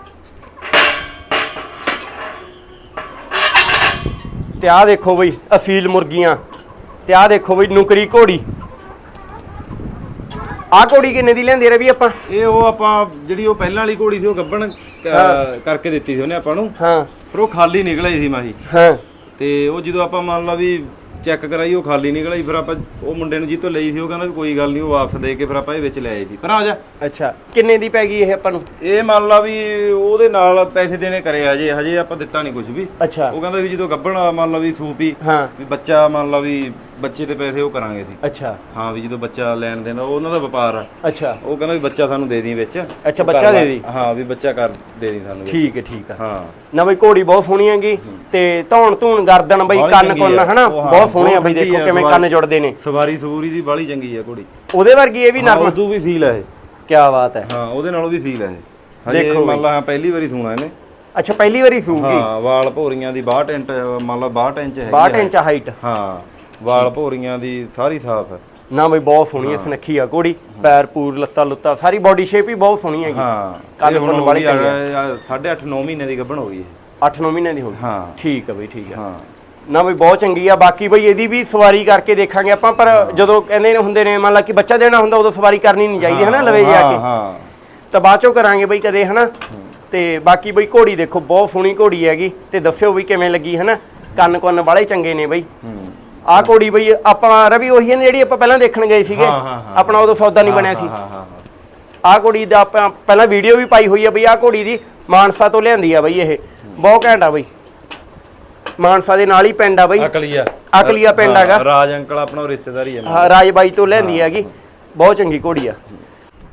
ਤੇ ਆ ਦੇਖੋ ਬਈ ਅਸੀਲ ਮੁਰਗੀਆਂ। ਤੇ ਆ ਦੇਖੋ ਬਈ ਨੁਕਰੀ ਘੋੜੀ। ਆ ਘੋੜੀ ਕਿੰਨੇ ਦੀ ਲੈਂਦੇ ਰਵੀ ਆਪਾਂ? ਇਹ ਉਹ ਆਪਾਂ ਜਿਹੜੀ ਉਹ ਪਹਿਲਾਂ ਵਾਲੀ ਘੋੜੀ ਸੀ ਉਹ ਗੱਬਣ ਕ- ਕਰਕੇ ਦਿੱਤੀ ਸੀ ਉਹਨੇ ਆਪਾਂ ਨੂੰ। ਹਾਂ। ਪਰ ਉਹ ਖਾਲੀ ਨਿਕਲ ਸੀ ਮਾਹੀ ਹਾਂ। ਤੇ ਉਹ ਜਦੋਂ ਆਪਾਂ ਮੰਨ ਲਾ ਵੀ ਚੈੱਕ ਕਰਾਈ ਉਹ ਖਾਲੀ ਨਿਕਲ ਆਈ ਫਿਰ ਆਪਾਂ ਉਹ ਮੁੰਡੇ ਨੂੰ ਜੀ ਤੋਂ ਲਈ ਸੀ ਉਹ ਕਹਿੰਦਾ ਵੀ ਕੋਈ ਗੱਲ ਨਹੀਂ ਉਹ ਵਾਪਸ ਦੇ ਕੇ ਫਿਰ ਆਪਾਂ ਇਹ ਵਿੱਚ ਲੈ ਆਏ ਸੀ। ਪਰ ਆ ਜਾ। ਅੱਛਾ ਕਿੰਨੇ ਦੀ ਪੈ ਗਈ ਇਹ ਆਪਾਂ ਨੂੰ? ਇਹ ਮੰਨ ਲਾ ਵੀ ਉਹਦੇ ਨਾਲ ਪੈਸੇ ਦੇਣੇ ਕਰੇ ਹਜੇ ਹਜੇ ਆਪਾਂ ਦਿੱਤਾ ਨਹੀਂ ਕੁਝ ਵੀ। ਅੱਛਾ। ਉਹ ਕਹਿੰਦਾ ਵੀ ਜਦੋਂ ਗੱਬਣ ਮੰਨ ਲਾ ਵੀ ਸੂਪੀ ਹਾਂ। ਵੀ ਬੱਚਾ ਮੰਨ ਲਾ ਵੀ ਬੱਚੇ ਦੇ ਪੈਸੇ ਉਹ ਕਰਾਂਗੇ ਸੀ ਅੱਛਾ। ਹਾਂ ਵੀ ਜਦੋਂ ਬੱਚਾ ਲੈਣ ਦੇਣਾ ਉਹ ਉਹਨਾਂ ਦਾ ਵਪਾਰ ਆ। ਅੱਛਾ। ਉਹ ਕਹਿੰਦਾ ਵੀ ਬੱਚਾ ਸਾਨੂੰ ਦੇ ਦੀ ਵਿੱਚ। ਅੱਛਾ, ਬੱਚਾ ਦੇ ਦੀ। ਹਾਂ ਵੀ ਬੱਚਾ ਕਰ ਦੇ ਦੀ ਸਾਨੂੰ ਵਿੱਚ। ਠੀਕ ਹੈ ਠੀਕ ਹੈ। ਹਾਂ। ਨਾ ਬਈ ਘੋੜੀ ਬਹੁਤ ਸੋਹਣੀ ਹੈਗੀ ਤੇ ਧੌਣ ਧੂਣ ਗਰਦਨ ਬਈ ਬਾਹਲੀ ਕੰਨ ਚੰਗੀ ਕੁੰਨ ਆ। ਹਨਾ? ਉਹ ਹਾਂ, ਬਹੁਤ ਸੋਹਣੇ ਆ ਬਈ ਦੇਖੋ ਆ, ਕਿਵੇਂ ਸਵਾਰੀ- ਕੰਨ ਜੁੜਦੇ ਨੇ। ਸਵਾਰੀ ਸੂਰੀ ਦੀ ਬਾਲੀ ਚੰਗੀ ਆ ਘੋੜੀ ਉਹਦੇ ਵਰਗੀ ਇਹ ਵੀ ਹਾਂ ਨਰਮ। ਉਦੋਂ ਵੀ ਸੀਲ ਆ ਇਹ। ਕੀ ਬਾਤ ਹੈ। ਹਾਂ ਉਹਦੇ ਨਾਲੋਂ ਵੀ ਸੀਲ ਆ ਇਹ। ਹਜੇ ਦੇਖੋ ਮੰਨ ਲਾ ਪਹਿਲੀ ਵਾਰੀ ਸੁਣਾ ਇਹਨੇ। ਅੱਛਾ ਪਹਿਲੀ ਵਾਰੀ ਸੂਗੀ ਹਾਂ ਵਾਲ ਭੋਰੀਆਂ ਦੀ 62 ਇੰਚ ਮੰਨ ਲਾ 62 ਇੰਚ ਹੈਗੀ 62 ਆ। ਇੰਚ ਹਾਈਟ ਹਾਂ ਵਾਲ ਭੋਰੀਆਂ ਦੀ ਸਾਰੀ ਸਾਫ਼ ਹੈ ਨਾ ਬਈ ਬਹੁਤ ਸੋਹਣੀ ਹੈ। ਸੁਨੱਖੀ ਆ ਘੋੜੀ ਪੈਰ ਪੂਰ ਲੱਤਾਂ ਲੁੱਤਾਂ ਸਾਰੀ ਬਾਡੀ ਸ਼ੇਪ ਹੀ ਬਹੁਤ ਸੋਹਣੀ ਹੈਗੀ। ਹਾਂ ਇਹ ਹੁਣ ਹੋ ਵਾਲੀ ਚੰਗੀ ਆ, ਸਾਢੇ 8 9 ਮਹੀਨੇ ਦੀ ਗੱਭਣ ਹੋ ਗਈ ਇਹ। 8-9 ਮਹੀਨਿਆਂ ਦੀ ਹੋ ਗਈ। ਹਾਂ। ਠੀਕ ਹੈ ਬਈ ਠੀਕ ਹੈ ਹਾਂ। ਨਾ ਬਈ ਬਹੁਤ ਚੰਗੀ ਆ ਬਾਕੀ ਬਈ ਇਹਦੀ ਵੀ ਸਵਾਰੀ ਕਰਕੇ ਦੇਖਾਂਗੇ ਆਪਾਂ ਪਰ ਜਦੋਂ ਕਹਿੰਦੇ ਨੇ ਹੁੰਦੇ ਨੇ ਮੰਨ ਲਾ ਕਿ ਬੱਚਾ ਦੇਣਾ ਹੁੰਦਾ ਉਦੋਂ ਸਵਾਰੀ ਕਰਨੀ ਨਹੀਂ ਚਾਹੀਦੀ ਹਨਾ ਲਵੇ ਜਾ ਕੇ। ਹਾਂ। ਤਾਂ ਬਾਅਦ ਚੋਂ ਕਰਾਂਗੇ ਬਈ ਕਦੇ ਹਨਾ। ਤੇ ਬਾਕੀ ਬਈ ਘੋੜੀ ਦੇਖੋ ਬਹੁਤ ਸੋਹਣੀ ਘੋੜੀ ਹੈਗੀ ਤੇ ਦੱਸਿਓ ਬਈ ਕਿਵੇਂ ਲੱਗੀ ਹਨਾ। ਕੰਨ ਕੁੰਨ ਵਾਲੇ ਚੰਗੇ ਨੇ ਬਈ। ਆਹ ਘੋੜੀ ਬਈ ਆਪਾਂ ਰਵੀ ਉਹੀ ਨਾ ਜਿਹੜੀ ਆਪਾਂ ਪਹਿਲਾਂ ਦੇਖਣ ਗਏ ਸੀਗੇ। ਆਪਣਾ ਉਦੋਂ ਸੌਦਾ ਨਹੀਂ ਬਣਿਆ ਸੀ। ਆਹ ਘੋੜੀ ਦਾ ਆਪਾਂ ਪਹਿਲਾਂ ਵੀਡੀਓ ਵੀ ਪਾਈ ਹੋਈ ਆ ਬਈ ਆਹ ਘੋੜੀ ਦੀ ਮਾਨਸਾ ਤੋਂ ਲਿਆਂਦੀ ਆ ਬਈ ਇਹ। ਬਹੁਤ ਘੈਂਟ ਆ ਬਈ। ਮਾਨਸਾ ਦੇ ਨਾਲ ਹੀ ਪਿੰਡ ਆ ਬਈ। ਅਕਲੀਆ। ਅਕਲੀਆ ਪਿੰਡ ਹੈਗਾ। ਰਾਜ ਅੰਕਲ ਆਪਣਾ ਰਿਸ਼ਤੇਦਾਰੀ ਹੈ ਹਾਂ, ਰਾਜਬਾਈ ਤੋਂ ਲੈਂਦੀ ਹੈਗੀ। ਬਹੁਤ ਚੰਗੀ ਘੋੜੀ ਆ।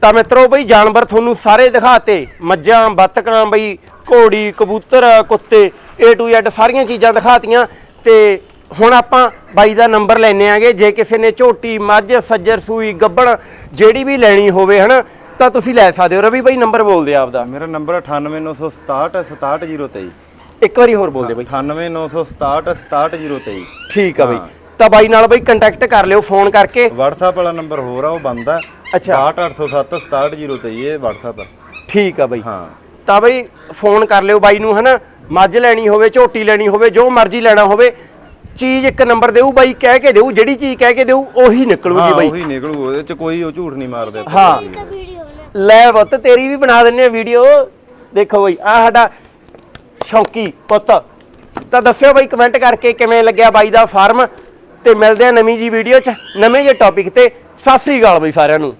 ਤਾਂ ਮਿੱਤਰੋ ਬਈ ਜਾਨਵਰ ਤੁਹਾਨੂੰ ਸਾਰੇ ਦਿਖਾਤੇ। ਮੱਝਾਂ ਬੱਤਕਾਂ ਬਈ ਘੋੜੀ ਕਬੂਤਰ ਕੁੱਤੇ A to Z ਸਾਰੀਆਂ ਚੀਜ਼ਾਂ ਦਿਖਾਤੀਆਂ। ਤੇ ਹੁਣ ਆਪਾਂ ਬਾਈ ਦਾ ਨੰਬਰ ਲੈਣੇ ਆਗੇ। ਜੇ ਕਿਸੇ ਨੇ ਝੋਟੀ ਮੱਝ ਸੱਜਰ ਸੂਈ ਗੱਬਣ ਜਿਹੜੀ ਵੀ ਲੈਣੀ ਹੋਵੇ ਹਨਾ ਤਾਂ ਤੁਸੀਂ ਲੈ ਸਕਦੇ ਹੋ। ਰਵੀ ਬਾਈ ਨੰਬਰ ਬੋਲਦੇ ਆਪਦਾ। ਮੇਰਾ ਨੰਬਰ 98967 67023 ਇੱਕ ਵਾਰੀ ਹੋਰ ਬੋਲਦੇ ਬਾਈ। 98967 67023 ਠੀਕ ਆ ਬਈ। ਤਾਂ ਬਾਈ ਨਾਲ ਬਈ ਕੰਟੈਕਟ ਕਰ ਲਿਓ ਫੋਨ ਕਰਕੇ। WhatsApp ਵਾਲਾ ਨੰਬਰ ਹੋਰ ਆ ਉਹ ਬੰਦ ਆ। ਅੱਛਾ। 68807 67023 ਇਹ WhatsApp ਆ। ਠੀਕ ਆ ਬਈ। ਹਾਂ। ਤਾਂ ਬਈ ਫੋਨ ਕਰ ਲਿਓ ਬਾਈ ਨੂੰ ਹਨਾ। ਮੱਝ ਲੈਣੀ ਹੋਵੇ ਝੋਟੀ ਲੈਣੀ ਹੋਵੇ ਜੋ ਮਰਜ਼ੀ ਲੈਣਾ ਹੋਵੇ ਚੀਜ਼ ਇੱਕ ਨੰਬਰ ਦੇਊ ਬਾਈ ਕਹਿ ਕੇ ਦੇਊ ਜਿਹੜੀ ਚੀਜ਼ ਕਹਿ ਕੇ ਦੇਊ ਉਹੀ ਨਿਕਲੂਗੀ ਬਾਈ। ਉਹੀ ਨਿਕਲੂ ਉਹਦੇ ਚ ਕੋਈ ਉਹ ਝੂਠ ਨਹੀਂ ਮਾਰਦੇ ਹਾਂ। ਲੈ ਪੁੱਤ ਤੇਰੀ ਵੀ ਬਣਾ ਦਿੰਨੇ ਆ ਵੀਡੀਓ ਦੇਖੋ ਬਾਈ ਆ ਸਾਡਾ ਸ਼ੌਂਕੀ ਪੁੱਤ। ਤਾਂ ਦੱਸਿਓ ਬਾਈ ਕਮੈਂਟ ਕਰਕੇ ਕਿਵੇਂ ਲੱਗਿਆ ਬਾਈ ਦਾ ਫਾਰਮ ਤੇ ਮਿਲਦੇ ਆ ਨਵੀਂ ਜੀ ਵੀਡੀਓ 'ਚ ਨਵੇਂ ਜਿਹੇ ਟੌਪਿਕ ਤੇ। ਸਤਿ ਸ੍ਰੀ ਅਕਾਲ ਬਾਈ ਸਾਰਿਆਂ ਨੂੰ।